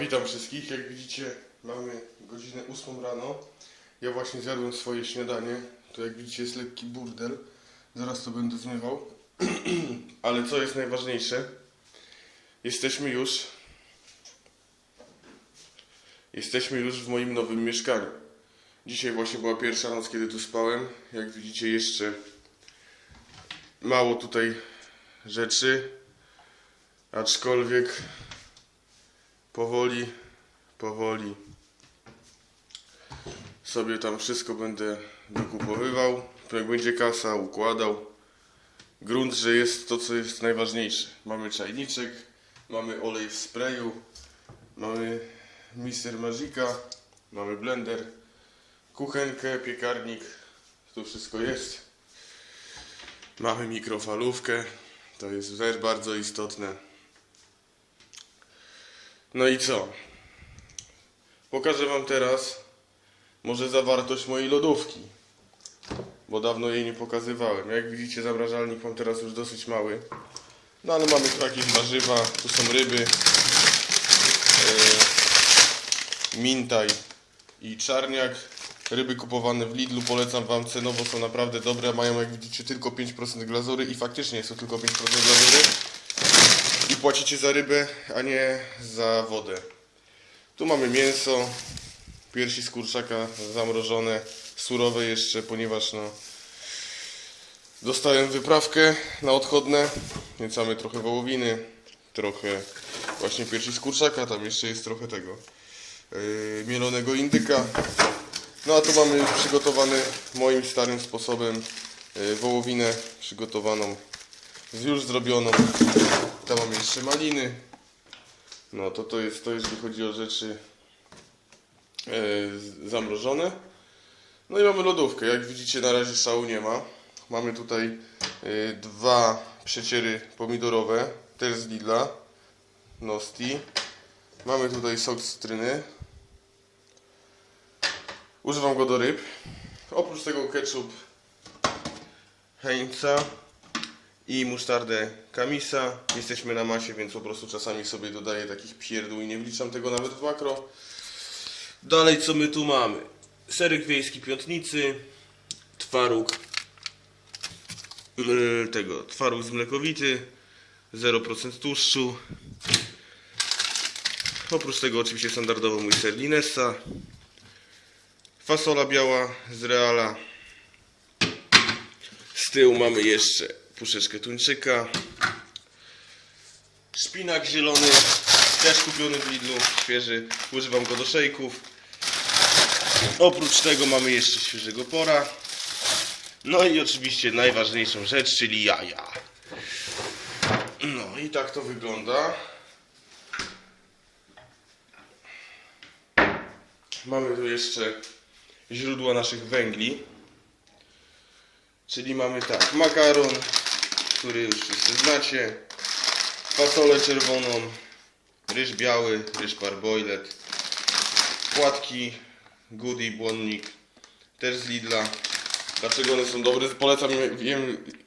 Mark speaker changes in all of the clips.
Speaker 1: Witam wszystkich. Jak widzicie, mamy godzinę 8 rano. Ja właśnie zjadłem swoje śniadanie. To jak widzicie jest lekki burdel. Zaraz to będę zmywał. Ale co jest najważniejsze? Jesteśmy już Jesteśmy już w moim nowym mieszkaniu. Dzisiaj właśnie była pierwsza noc, kiedy tu spałem. Jak widzicie jeszcze mało tutaj rzeczy. Aczkolwiek powoli, powoli sobie tam wszystko będę dokupowywał. Jak będzie kasa, układał. Grunt, że jest to, co jest najważniejsze. Mamy czajniczek, mamy olej w sprayu, mamy Mister Magica, mamy blender, kuchenkę, piekarnik. Tu wszystko jest. Mamy mikrofalówkę. To jest też bardzo istotne. No i co? Pokażę Wam teraz może zawartość mojej lodówki. Bo dawno jej nie pokazywałem. Jak widzicie zamrażalnik mam teraz już dosyć mały. No ale mamy tu jakieś warzywa, tu są ryby. Yy, mintaj i czarniak. Ryby kupowane w Lidlu polecam Wam cenowo, są naprawdę dobre. Mają jak widzicie tylko 5% glazury i faktycznie jest to tylko 5% glazury i płacicie za rybę, a nie za wodę. Tu mamy mięso, piersi z kurczaka zamrożone, surowe jeszcze, ponieważ no dostałem wyprawkę na odchodne, więc mamy trochę wołowiny, trochę właśnie piersi z kurczaka, tam jeszcze jest trochę tego yy, mielonego indyka. No a tu mamy przygotowany moim starym sposobem yy, wołowinę przygotowaną, już zrobioną. Tam mamy jeszcze maliny. No to to jest to, jeżeli chodzi o rzeczy e, zamrożone. No i mamy lodówkę. Jak widzicie na razie szału nie ma. Mamy tutaj e, dwa przeciery pomidorowe, też z Lidla. Nosti. Mamy tutaj sok z cytryny. Używam go do ryb. Oprócz tego ketchup Heinza i musztardę Kamisa. Jesteśmy na masie, więc po prostu czasami sobie dodaję takich pierdół i nie wliczam tego nawet w makro. Dalej co my tu mamy? Serek wiejski piątnicy, twaróg yy, tego, twaróg z mlekowity, 0% tłuszczu. Oprócz tego oczywiście standardowo mój ser Linessa. Fasola biała z Reala. Z tyłu mamy jeszcze puszeczkę tuńczyka. Szpinak zielony, też kupiony w Lidlu, świeży. Używam go do szejków. Oprócz tego mamy jeszcze świeżego pora. No i oczywiście najważniejszą rzecz, czyli jaja. No i tak to wygląda. Mamy tu jeszcze źródła naszych węgli. Czyli mamy tak, makaron, który już wszyscy znacie, fasolę czerwoną, ryż biały, ryż parboilet, płatki, goody, błonnik, też z Lidla. Dlaczego one są dobre? Polecam je,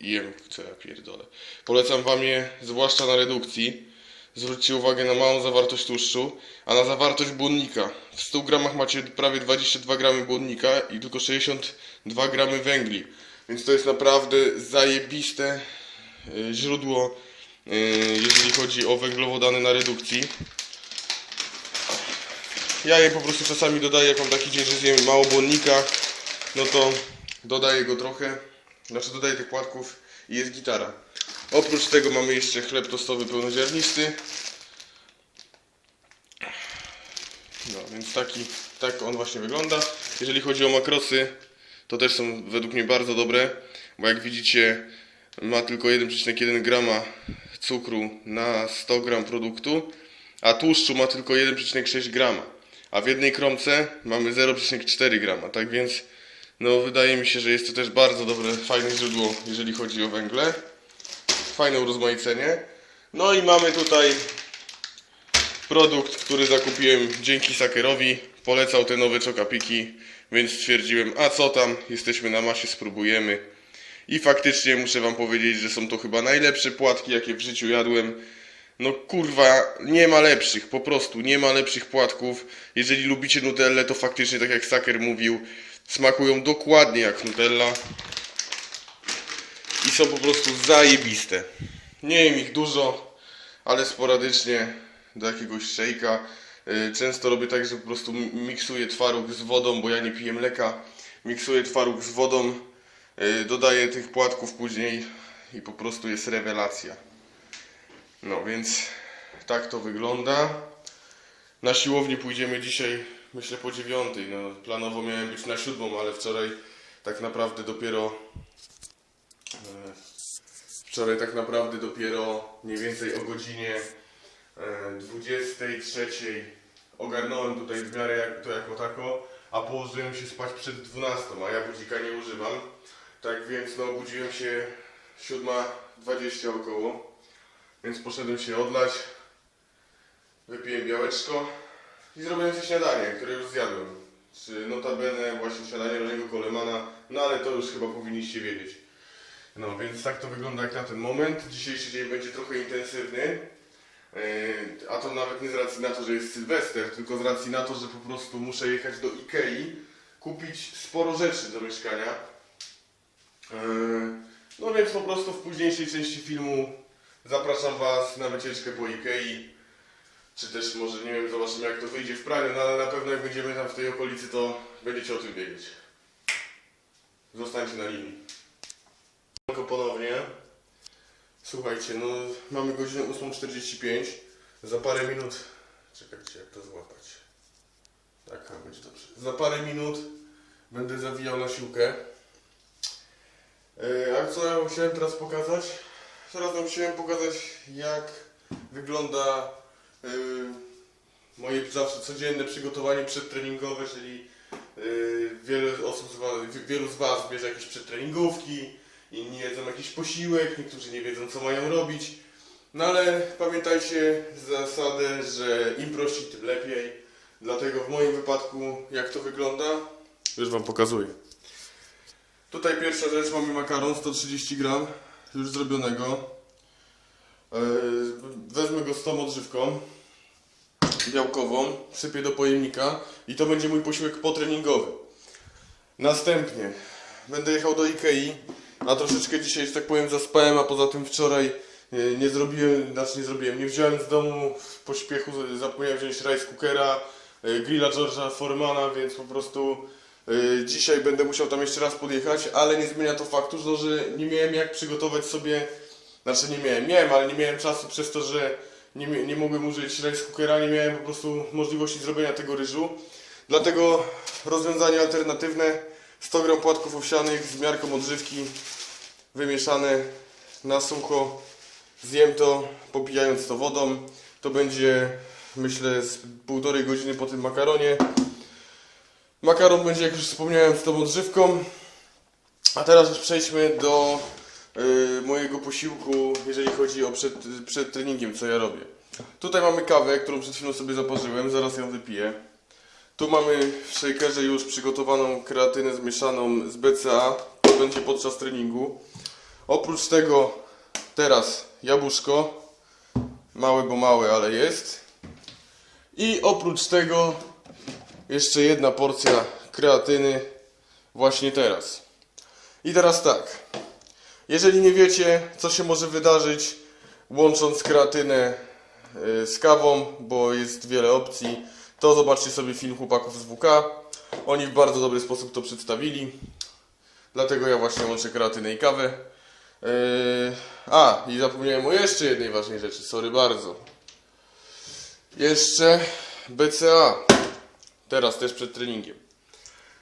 Speaker 1: jem, co ja pierdolę. Polecam wam je zwłaszcza na redukcji. Zwróćcie uwagę na małą zawartość tłuszczu, a na zawartość błonnika. W 100 gramach macie prawie 22 gramy błonnika i tylko 62 gramy węgli. Więc to jest naprawdę zajebiste źródło, y, jeżeli chodzi o węglowodany na redukcji. Ja je po prostu czasami dodaję, jak mam taki dzień, że zjem mało błonnika, no to dodaję go trochę, znaczy dodaję tych płatków i jest gitara. Oprócz tego mamy jeszcze chleb tostowy pełnoziarnisty. No, więc taki, tak on właśnie wygląda. Jeżeli chodzi o makrosy, to też są według mnie bardzo dobre, bo jak widzicie ma tylko 1,1 grama cukru na 100 gram produktu, a tłuszczu ma tylko 1,6 grama, a w jednej kromce mamy 0,4 grama, tak więc no wydaje mi się, że jest to też bardzo dobre, fajne źródło, jeżeli chodzi o węgle. Fajne urozmaicenie. No i mamy tutaj produkt, który zakupiłem dzięki Sakerowi. Polecał te nowe czokapiki, więc stwierdziłem, a co tam, jesteśmy na masie, spróbujemy. I faktycznie muszę Wam powiedzieć, że są to chyba najlepsze płatki, jakie w życiu jadłem. No kurwa, nie ma lepszych, po prostu nie ma lepszych płatków. Jeżeli lubicie Nutellę, to faktycznie, tak jak Saker mówił, smakują dokładnie jak Nutella. I są po prostu zajebiste. Nie jem ich dużo, ale sporadycznie do jakiegoś szejka. Y, Często robię tak, że po prostu miksuję twaróg z wodą, bo ja nie piję mleka. Miksuję twaróg z wodą, dodaję tych płatków później i po prostu jest rewelacja. No więc tak to wygląda. Na siłowni pójdziemy dzisiaj, myślę po dziewiątej. No, planowo miałem być na siódmą, ale wczoraj tak naprawdę dopiero. e, Wczoraj tak naprawdę dopiero mniej więcej o godzinie e, 23 ogarnąłem tutaj w miarę to jako tako, a położyłem się spać przed 12, a ja budzika nie używam. Tak więc no obudziłem się 7.20 około. Więc poszedłem się odlać, wypiłem białeczko i zrobiłem sobie śniadanie, które już zjadłem. Czy notabene właśnie śniadanie Roniego Colemana, no ale to już chyba powinniście wiedzieć. No więc tak to wygląda jak na ten moment. Dzisiejszy dzień będzie trochę intensywny. Yy, A to nawet nie z racji na to, że jest Sylwester, tylko z racji na to, że po prostu muszę jechać do Ikei, kupić sporo rzeczy do mieszkania. Yy, No więc po prostu w późniejszej części filmu zapraszam Was na wycieczkę po Ikei. Czy też może, nie wiem, zobaczymy jak to wyjdzie w praniu, no ale na pewno jak będziemy tam w tej okolicy, to będziecie o tym wiedzieć. Zostańcie na linii. Tylko ponownie. Słuchajcie, no mamy godzinę 8.45. Za parę minut. Czekajcie, jak to złapać. Tak, będzie dobrze. Za parę minut będę zawijał na siłkę. Yy, a co ja chciałem teraz pokazać? Teraz wam chciałem pokazać, jak wygląda yy, moje zawsze codzienne przygotowanie przedtreningowe, czyli yy, wiele osób wielu z Was bierze jakieś przedtreningówki, inni jedzą jakiś posiłek, niektórzy nie wiedzą co mają robić. No ale pamiętajcie zasadę, że im prościej, tym lepiej. Dlatego w moim wypadku, jak to wygląda, już Wam pokazuję. Tutaj pierwsza rzecz, mamy makaron 130 gram, już zrobionego. Yy, Wezmę go z tą odżywką białkową, sypię do pojemnika i to będzie mój posiłek potreningowy. Następnie będę jechał do Ikei, a troszeczkę dzisiaj, że tak powiem, zaspałem, a poza tym wczoraj e, nie zrobiłem, znaczy nie zrobiłem, nie wziąłem z domu w pośpiechu, zapomniałem wziąć rice cookera, e, grilla George'a Formana, więc po prostu e, dzisiaj będę musiał tam jeszcze raz podjechać, ale nie zmienia to faktu, że- nie miałem jak przygotować sobie, znaczy nie miałem, miałem, ale nie miałem czasu przez to, że nie, nie mogłem użyć rice cookera, nie miałem po prostu możliwości zrobienia tego ryżu. Dlatego rozwiązanie alternatywne 100 g płatków owsianych z miarką odżywki wymieszane na sucho. Zjem to popijając to wodą. To będzie myślę z półtorej godziny po tym makaronie. Makaron będzie jak już wspomniałem z tą odżywką. A teraz już przejdźmy do y, mojego posiłku, jeżeli chodzi o przed, przed treningiem, co ja robię. Tutaj mamy kawę, którą przed chwilą sobie zaparzyłem, zaraz ją wypiję. Tu mamy w shakerze już przygotowaną kreatynę zmieszaną z BCA. To będzie podczas treningu. Oprócz tego teraz jabłuszko. Małe, bo małe, ale jest. I oprócz tego jeszcze jedna porcja kreatyny właśnie teraz. I teraz tak. Jeżeli nie wiecie, co się może wydarzyć łącząc kreatynę y, z kawą, bo jest wiele opcji, to zobaczcie sobie film chłopaków z WK. Oni w bardzo dobry sposób to przedstawili. Dlatego ja właśnie łączę kreatynę i kawę. Yy, a, i zapomniałem o jeszcze jednej ważnej rzeczy, sorry bardzo. Jeszcze BCA. Teraz też przed treningiem.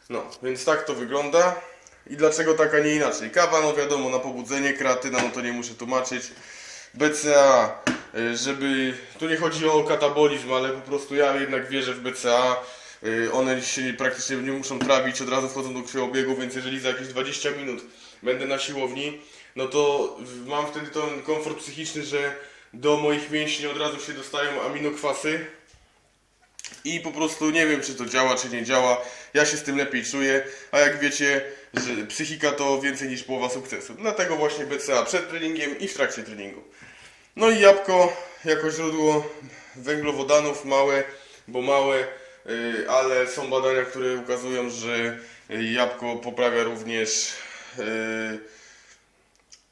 Speaker 1: No, więc tak to wygląda. I dlaczego tak, a nie inaczej? Kawa, no wiadomo, na pobudzenie, kreatyna, no to nie muszę tłumaczyć. BCA, y, żeby... Tu nie chodzi o katabolizm, ale po prostu ja jednak wierzę w BCA. Y, One się praktycznie nie muszą trawić, od razu wchodzą do krwiobiegu, więc jeżeli za jakieś 20 minut będę na siłowni, no to mam wtedy ten komfort psychiczny, że do moich mięśni od razu się dostają aminokwasy, i po prostu nie wiem, czy to działa, czy nie działa. Ja się z tym lepiej czuję, a jak wiecie, psychika to więcej niż połowa sukcesu. Dlatego właśnie BCA przed treningiem i w trakcie treningu. No i jabłko, jako źródło węglowodanów małe, bo małe, y, ale są badania, które ukazują, że jabłko poprawia również y,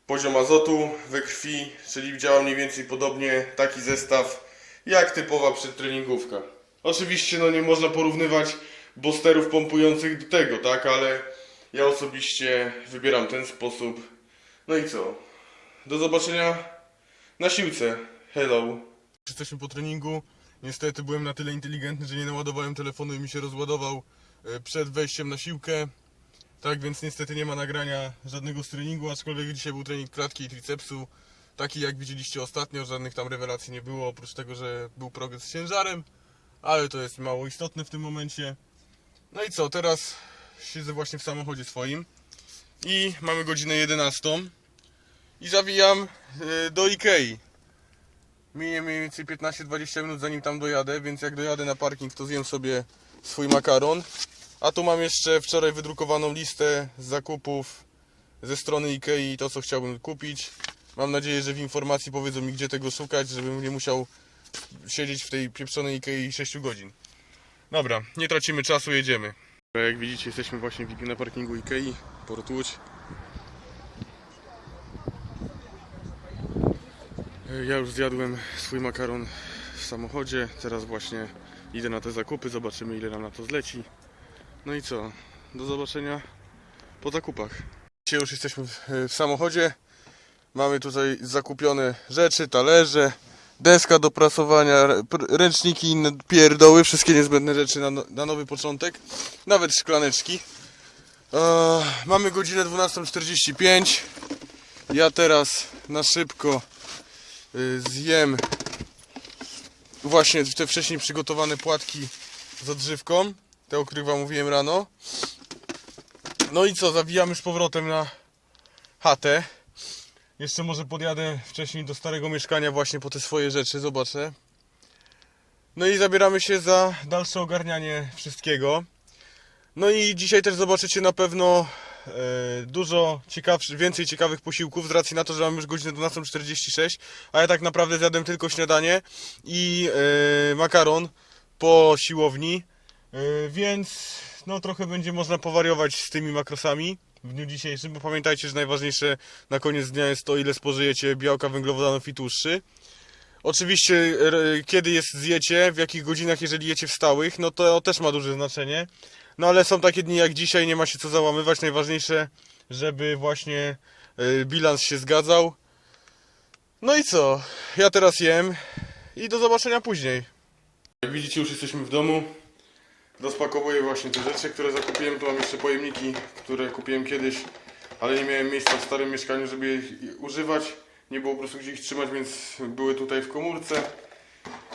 Speaker 1: poziom azotu we krwi, czyli działa mniej więcej podobnie taki zestaw jak typowa przedtreningówka. Oczywiście no nie można porównywać boosterów pompujących do tego, tak, ale ja osobiście wybieram ten sposób. No i co? Do zobaczenia na siłce. Hello. Jesteśmy po treningu. Niestety byłem na tyle inteligentny, że nie naładowałem telefonu i mi się rozładował e, przed wejściem na siłkę. Tak więc niestety nie ma nagrania żadnego z treningu, aczkolwiek dzisiaj był trening klatki i tricepsu. Taki jak widzieliście ostatnio, żadnych tam rewelacji nie było, oprócz tego, że był progres z ciężarem, ale to jest mało istotne w tym momencie. No i co, teraz siedzę właśnie w samochodzie swoim i mamy godzinę 11 i zawijam e, do Ikei. Minie mniej więcej 15-20 minut zanim tam dojadę, więc jak dojadę na parking to zjem sobie swój makaron. A tu mam jeszcze wczoraj wydrukowaną listę zakupów ze strony Ikei, to co chciałbym kupić. Mam nadzieję, że w informacji powiedzą mi gdzie tego szukać, żebym nie musiał siedzieć w tej pieprzonej Ikei 6 godzin. Dobra, nie tracimy czasu, jedziemy. Jak widzicie jesteśmy właśnie w- na parkingu Ikei, Port Łódź. Ja już zjadłem swój makaron w samochodzie. Teraz właśnie idę na te zakupy. Zobaczymy, ile nam na to zleci. No i co? Do zobaczenia po zakupach. Dzisiaj już jesteśmy w samochodzie. Mamy tutaj zakupione rzeczy, talerze, deska do prasowania, ręczniki, inne pierdoły, wszystkie niezbędne rzeczy na, no- na nowy początek. Nawet szklaneczki. Eee, mamy godzinę 12.45. Ja teraz na szybko y, zjem właśnie te wcześniej przygotowane płatki z odżywką. Te o których wam mówiłem rano. No i co, zawijamy już powrotem na chatę. Jeszcze może podjadę wcześniej do starego mieszkania właśnie po te swoje rzeczy, zobaczę. No i zabieramy się za dalsze ogarnianie wszystkiego. No i dzisiaj też zobaczycie na pewno e, dużo ciekawszych, więcej ciekawych posiłków z racji na to, że mamy już godzinę 12.46, a ja tak naprawdę zjadłem tylko śniadanie i e, makaron po siłowni, e, więc no trochę będzie można powariować z tymi makrosami w dniu dzisiejszym, bo pamiętajcie, że najważniejsze na koniec dnia jest to, ile spożyjecie białka, węglowodanów i tłuszczy. Oczywiście, kiedy jest zjecie, w jakich godzinach, jeżeli jecie w stałych, no to też ma duże znaczenie. No ale są takie dni jak dzisiaj, nie ma się co załamywać. Najważniejsze, żeby właśnie y, bilans się zgadzał. No i co? Ja teraz jem i do zobaczenia później. Jak widzicie, już jesteśmy w domu. Rozpakowuję właśnie te rzeczy, które zakupiłem. Tu mam jeszcze pojemniki, które kupiłem kiedyś, ale nie miałem miejsca w starym mieszkaniu, żeby je używać. Nie było po prostu gdzie ich trzymać, więc były tutaj w komórce.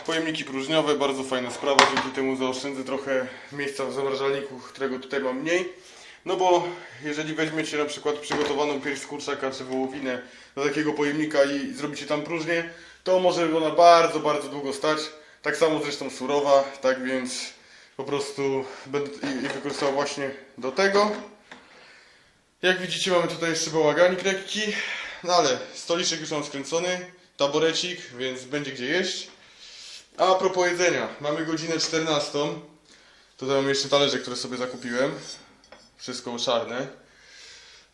Speaker 1: Pojemniki próżniowe, bardzo fajna sprawa, dzięki temu zaoszczędzę trochę miejsca w zamrażalniku, którego tutaj mam mniej. No bo jeżeli weźmiecie na przykład przygotowaną pierś z kurczaka czy wołowinę do takiego pojemnika i zrobicie tam próżnię, to może ona bardzo, bardzo długo stać. Tak samo zresztą surowa, tak więc po prostu będę i- wykorzystał właśnie do tego. Jak widzicie mamy tutaj jeszcze bałaganik lekki, no ale stoliczek już mam skręcony, taborecik, więc będzie gdzie jeść. A propos jedzenia, mamy godzinę 14. Tutaj mam jeszcze talerze, które sobie zakupiłem. Wszystko czarne.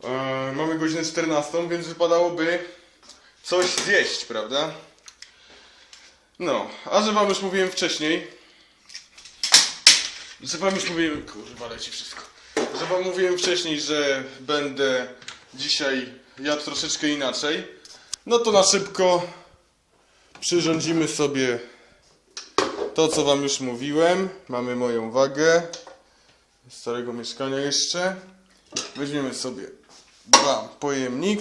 Speaker 1: Eee, mamy godzinę 14, więc wypadałoby coś zjeść, prawda? No, a że wam już mówiłem wcześniej, że wam już mówiłem, kurwa leci wszystko, że wam mówiłem wcześniej, że będę dzisiaj jadł troszeczkę inaczej, no to na szybko przyrządzimy sobie to, co Wam już mówiłem, mamy moją wagę z starego mieszkania jeszcze. Weźmiemy sobie dwa pojemnik.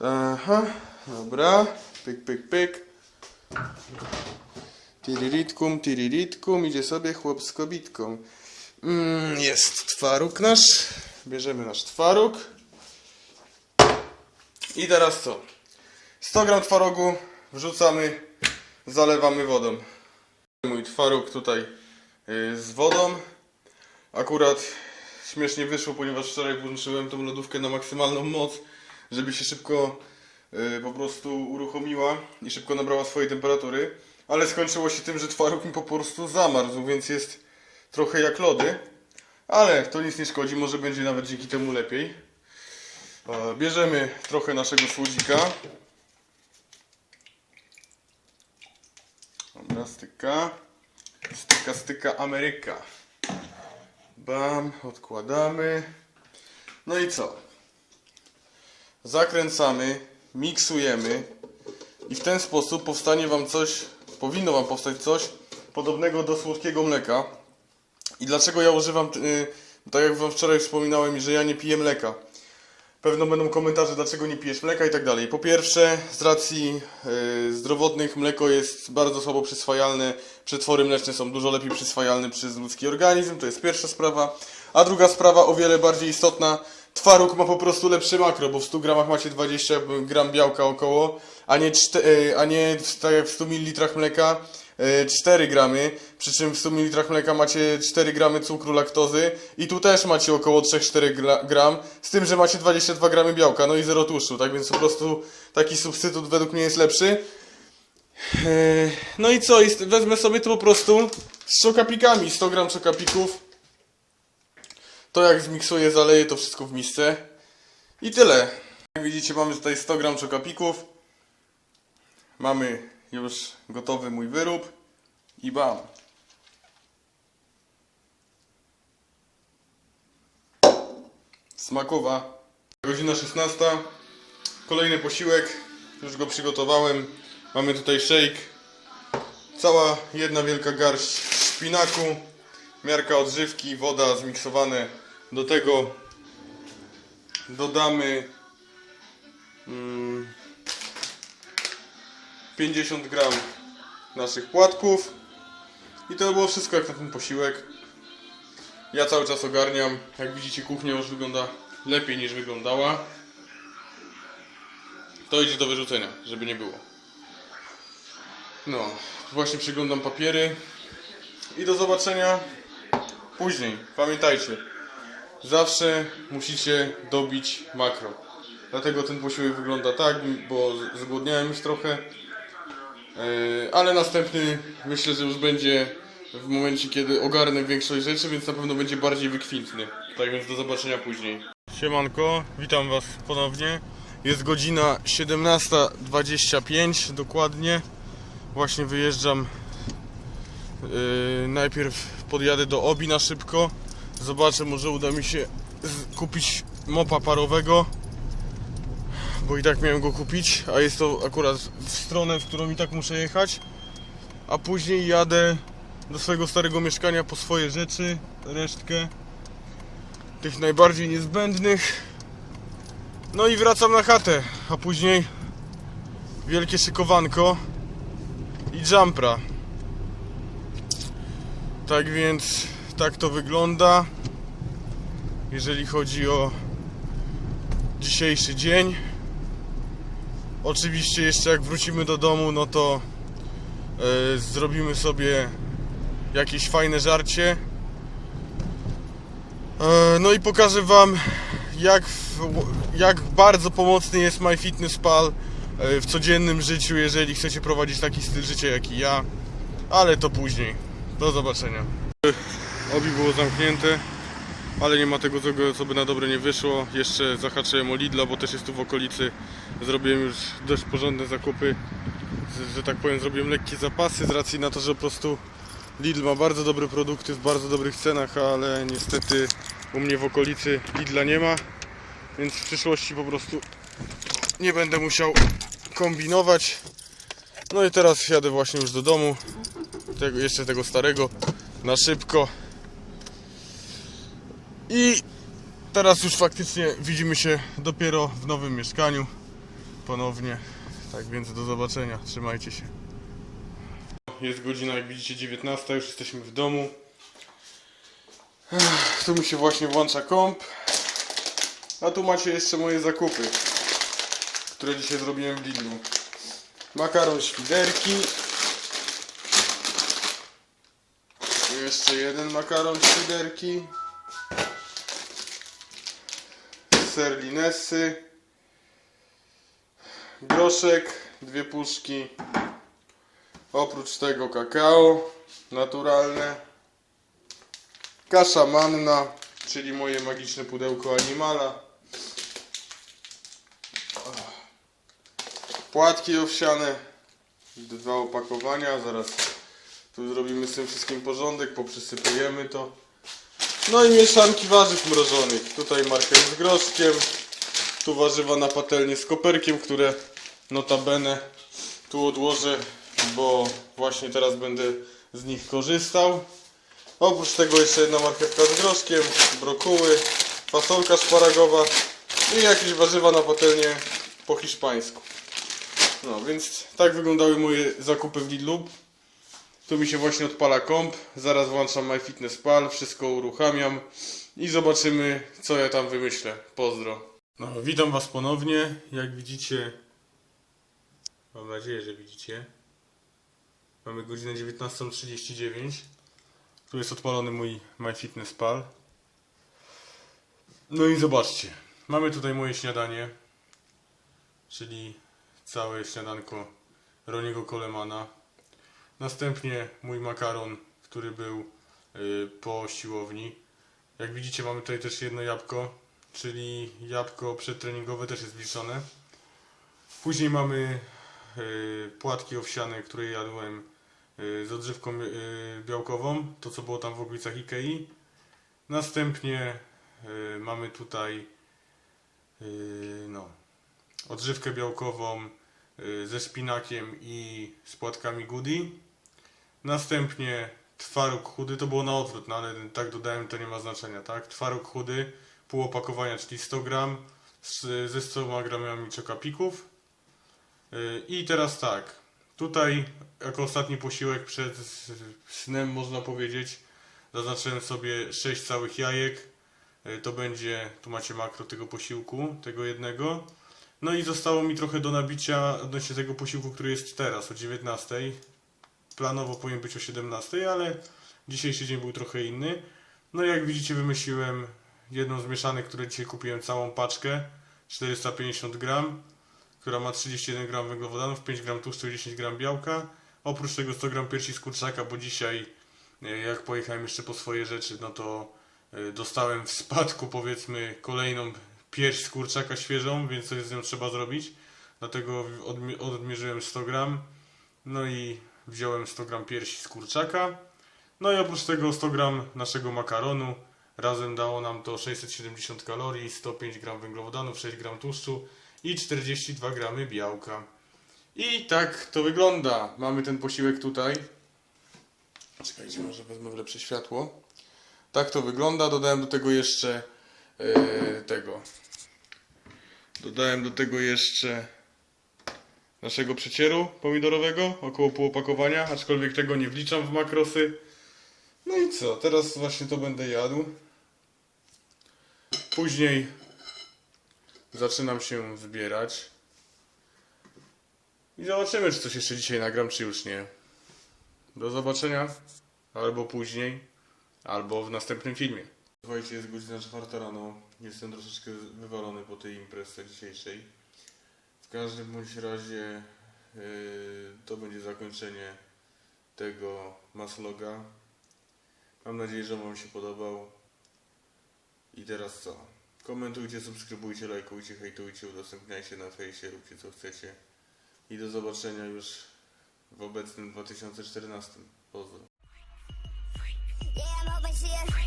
Speaker 1: Aha, dobra. Pyk, pyk, pyk. Tiriritkum, tiriritkum, idzie sobie chłop z kobitką. Mm, jest twaróg nasz. Bierzemy nasz twaróg. I teraz co? 100 gram twarogu wrzucamy zalewamy wodą. Mój twaróg tutaj y, z wodą. Akurat śmiesznie wyszło, ponieważ wczoraj włączyłem tą lodówkę na maksymalną moc, żeby się szybko yy, po prostu uruchomiła i szybko nabrała swojej temperatury, ale skończyło się tym, że twaróg mi po prostu zamarzł, więc jest trochę jak lody, ale to nic nie szkodzi, może będzie nawet dzięki temu lepiej. E, Bierzemy trochę naszego słodzika. Dobra, styka. Styka, styka Ameryka. Bam, odkładamy. No i co? Zakręcamy, miksujemy i w ten sposób powstanie Wam coś, powinno Wam powstać coś podobnego do słodkiego mleka. I dlaczego ja używam, y, tak jak Wam wczoraj wspominałem, że ja nie piję mleka. Pewno będą komentarze, dlaczego nie pijesz mleka i tak dalej. Po pierwsze, z racji y, zdrowotnych mleko jest bardzo słabo przyswajalne. Przetwory mleczne są dużo lepiej przyswajalne przez ludzki organizm, to jest pierwsza sprawa. A druga sprawa, o wiele bardziej istotna, twaróg ma po prostu lepsze makro, bo w 100 gramach macie 20 gram białka około, a nie, y, a nie w- tak jak w 100 ml mleka y, 4 gramy, przy czym w 100 ml mleka macie 4 gramy cukru, laktozy i tu też macie około 3-4 gra- gram, z tym, że macie 22 gramy białka, no i 0 tłuszczu, tak więc po prostu taki substytut według mnie jest lepszy. Yy, No i co, wezmę sobie to po prostu z czokapikami, 100 gram czokapików. To jak zmiksuję, zaleję to wszystko w misce. I tyle. Jak widzicie mamy tutaj 100 gram czokapików. Mamy już gotowy mój wyrób. I bam. Smakowa. Godzina 16. Kolejny posiłek. Już go przygotowałem. Mamy tutaj shake. Cała jedna wielka garść szpinaku. Miarka odżywki, woda zmiksowane. Do tego dodamy mm, 50 gram naszych płatków. I to było wszystko jak na ten posiłek. Ja cały czas ogarniam. Jak widzicie kuchnia już wygląda lepiej niż wyglądała. To idzie do wyrzucenia, żeby nie było. No, właśnie przeglądam papiery. I do zobaczenia później. Pamiętajcie, zawsze musicie dobić makro. Dlatego ten posiłek wygląda tak, bo zgłodniałem już trochę. Yy, ale następny myślę, że już będzie w momencie, kiedy ogarnę większość rzeczy, więc na pewno będzie bardziej wykwintny. Tak więc do zobaczenia później. Siemanko, witam Was ponownie. Jest godzina 17.25 dokładnie. Właśnie wyjeżdżam. Yy, najpierw podjadę do Obi na szybko. Zobaczę, może uda mi się kupić mopa parowego. Bo i tak miałem go kupić, a jest to akurat w stronę, w którą i tak muszę jechać. A później jadę do swojego starego mieszkania po swoje rzeczy, resztkę tych najbardziej niezbędnych. No i wracam na chatę, a później wielkie szykowanko i jumpra. Tak więc tak to wygląda. Jeżeli chodzi o dzisiejszy dzień. Oczywiście jeszcze jak wrócimy do domu, no to e, zrobimy sobie jakieś fajne żarcie. E, no i pokażę Wam jak, w- jak bardzo pomocny jest MyFitnessPal e, w codziennym życiu, jeżeli chcecie prowadzić taki styl życia jak i ja. Ale to później. Do zobaczenia. Obi było zamknięte, ale nie ma tego, co by na dobre nie wyszło. Jeszcze zahaczyłem o Lidla, bo też jest tu w okolicy. Zrobiłem już dość porządne zakupy. Że tak powiem, zrobiłem lekkie zapasy z racji na to, że po prostu Lidl ma bardzo dobre produkty w bardzo dobrych cenach, ale niestety u mnie w okolicy Lidla nie ma. Więc w przyszłości po prostu nie będę musiał kombinować. No i teraz jadę właśnie już do domu. Tego, jeszcze tego starego na szybko. I teraz już faktycznie widzimy się dopiero w nowym mieszkaniu. Ponownie. Tak więc do zobaczenia. Trzymajcie się. Jest godzina, jak widzicie, 19. Już jesteśmy w domu. Tu mi się właśnie włącza komp. A tu macie jeszcze moje zakupy, które dzisiaj zrobiłem w Lidlu. Makaron świderki. Tu Jeszcze jeden makaron. Ser linessy. groszek, dwie puszki. Oprócz tego kakao naturalne. Kasza manna, czyli moje magiczne pudełko animala. Płatki owsiane, dwa opakowania, zaraz tu zrobimy z tym wszystkim porządek, poprzysypujemy to. No i mieszanki warzyw mrożonych. Tutaj marker z groszkiem, tu warzywa na patelnię z koperkiem, które notabene tu odłożę, bo właśnie teraz będę z nich korzystał. Oprócz tego jeszcze jedna marchewka z groszkiem, brokuły, fasolka szparagowa i jakieś warzywa na patelnię po hiszpańsku. No więc tak wyglądały moje zakupy w Lidlu. Tu mi się właśnie odpala komp, zaraz włączam MyFitnessPal, wszystko uruchamiam i zobaczymy co ja tam wymyślę. Pozdro. No, witam Was ponownie. Jak widzicie, mam nadzieję, że widzicie. Mamy godzinę 19.39. Tu jest odpalony mój MyFitnessPal. No i zobaczcie. Mamy tutaj moje śniadanie, czyli całe śniadanko Roniego Colemana. Następnie mój makaron, który był y, po siłowni. Jak widzicie mamy tutaj też jedno jabłko, czyli jabłko przedtreningowe też jest wliczone. Później mamy y, płatki owsiane, które jadłem y, z odżywką białkową, to co było tam w okolicach Ikei. Następnie mamy tutaj no, odżywkę białkową ze szpinakiem i z płatkami goody. Następnie twaróg chudy, to było na odwrót, no ale tak dodałem, to nie ma znaczenia, tak? Twaróg chudy, pół opakowania, czyli 100 gram z, ze 100 gramami czokapików. Y, I teraz tak, tutaj jako ostatni posiłek przed snem można powiedzieć, zaznaczyłem sobie 6 całych jajek. Y, To będzie, tu macie makro tego posiłku, tego jednego. No i zostało mi trochę do nabicia odnośnie tego posiłku, który jest teraz o 19. Planowo powinien być o 17, ale dzisiejszy dzień był trochę inny. No i jak widzicie wymyśliłem jedną z mieszanek, które dzisiaj kupiłem całą paczkę 450 gram, która ma 31 gram węglowodanów, 5 gram tłuszczu i 10 gram białka. Oprócz tego 100 gram piersi z kurczaka, bo dzisiaj e, jak pojechałem jeszcze po swoje rzeczy, no to e, dostałem w spadku powiedzmy kolejną pierś z kurczaka świeżą, więc coś z nią trzeba zrobić. Dlatego odmi- odmierzyłem 100 gram. No i wziąłem 100 gram piersi z kurczaka. No i oprócz tego 100 gram naszego makaronu. Razem dało nam to 670 kalorii, 105 gram węglowodanów, 6 gram tłuszczu i 42 gramy białka. I tak to wygląda. Mamy ten posiłek tutaj. Czekajcie, może wezmę lepsze światło. Tak to wygląda. Dodałem do tego jeszcze e, tego. Dodałem do tego jeszcze naszego przecieru pomidorowego, około pół opakowania, aczkolwiek tego nie wliczam w makrosy. No i co, teraz właśnie to będę jadł. Później zaczynam się zbierać. I zobaczymy, czy coś jeszcze dzisiaj nagram, czy już nie. Do zobaczenia, albo później, albo w następnym filmie. Słuchajcie, jest godzina czwarta rano. Jestem troszeczkę wywalony po tej imprezie dzisiejszej. W każdym bądź razie yy, to będzie zakończenie tego masloga. Mam nadzieję, że Wam się podobał. I teraz co? Komentujcie, subskrybujcie, lajkujcie, hejtujcie, udostępniajcie na fejsie, róbcie co chcecie. I do zobaczenia już w obecnym 2014. Pozdro.
Speaker 2: Yeah,